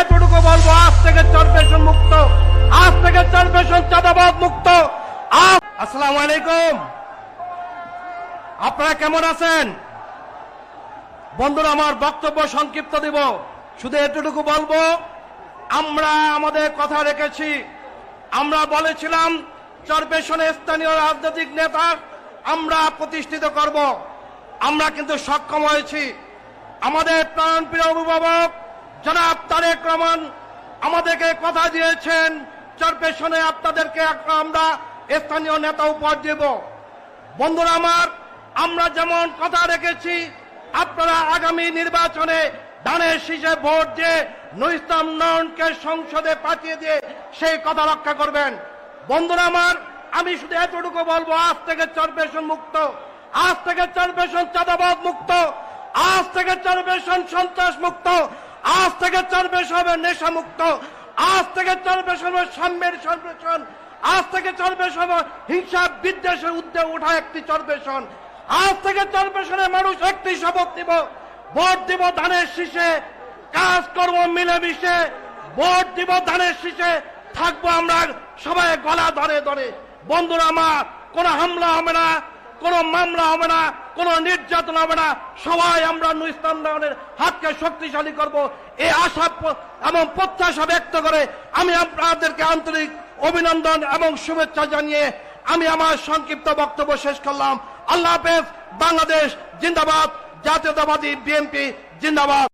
এতটুকু বলব, আজ থেকে চরপেশন মুক্ত। আজ থেকে চরপেশন চাঁদাবাদ মুক্ত। আসসালামু আলাইকুম। আপনারা কেমন আছেন? বন্ধুরা, আমার বক্তব্য সংক্ষিপ্ত দিব। শুধু এতটুকু বলব, আমরা আমাদের কথা রেখেছি। আমরা বলেছিলাম চরপেশনে স্থানীয় রাজনৈতিক নেতা আমরা প্রতিষ্ঠিত করব। আমরা কিন্তু সক্ষম হয়েছি। আমাদের প্রাণপ্রিয় অভিভাবক জনাব তারেক রহমান, আমাদেরকে কথা দিয়েছেন চরপেশনে আপনাদেরকে একটা আমরা স্থানীয় নেতা উপহার দেব। বন্ধুরা আমার, আমরা যেমন কথা রেখেছি, আপনারা আগামী নির্বাচনে ধানের শীষে ভোট দিয়ে নুইস্তাম নয়নকে সংসদে পাঠিয়ে দিয়ে সেই কথা রক্ষা করবেন। বন্ধুরা আমার, আমি শুধু এতটুকু বলব, আজ থেকে চরপেশন মুক্ত। আজ থেকে চরপেশন চাঁদাবাদ মুক্ত। আজ থেকে চরপেশন সন্ত্রাস মুক্ত। আজ থেকে চরপেশন হবে নেশা মুক্ত আজ থেকে চরপেশন হবে সাম্যের চরপেশন আজ থেকে চরপেশন হবে হিংসা বিদ্বেষের উদ্যোগ ওঠা একটি চরপেশন আজ থেকে চরপেশনের মানুষ একটি শপথ দিব ভোট দিব ধানের শীষে। কাজ করব মিলেমিশে। ভোট দিব ধানের শীষে। থাকব আমরা সবাই গলা ধরে ধরে। বন্ধুরা আমার, কোনো হামলা হবে না, কোনো মামলা হবে না। কোনো নির্যাতন হবে না। সবাই আমরা ইসলাম ধরনের হাতকে শক্তিশালী করব। এই আশা এবং প্রত্যাশা ব্যক্ত করে আমি আপনাদেরকে আন্তরিক অভিনন্দন এবং শুভেচ্ছা জানিয়ে আমি আমার সংক্ষিপ্ত বক্তব্য শেষ করলাম। আল্লাহ হাফেজ, বাংলাদেশ জিন্দাবাদ, জাতীয়তাবাদী বিএনপি জিন্দাবাদ।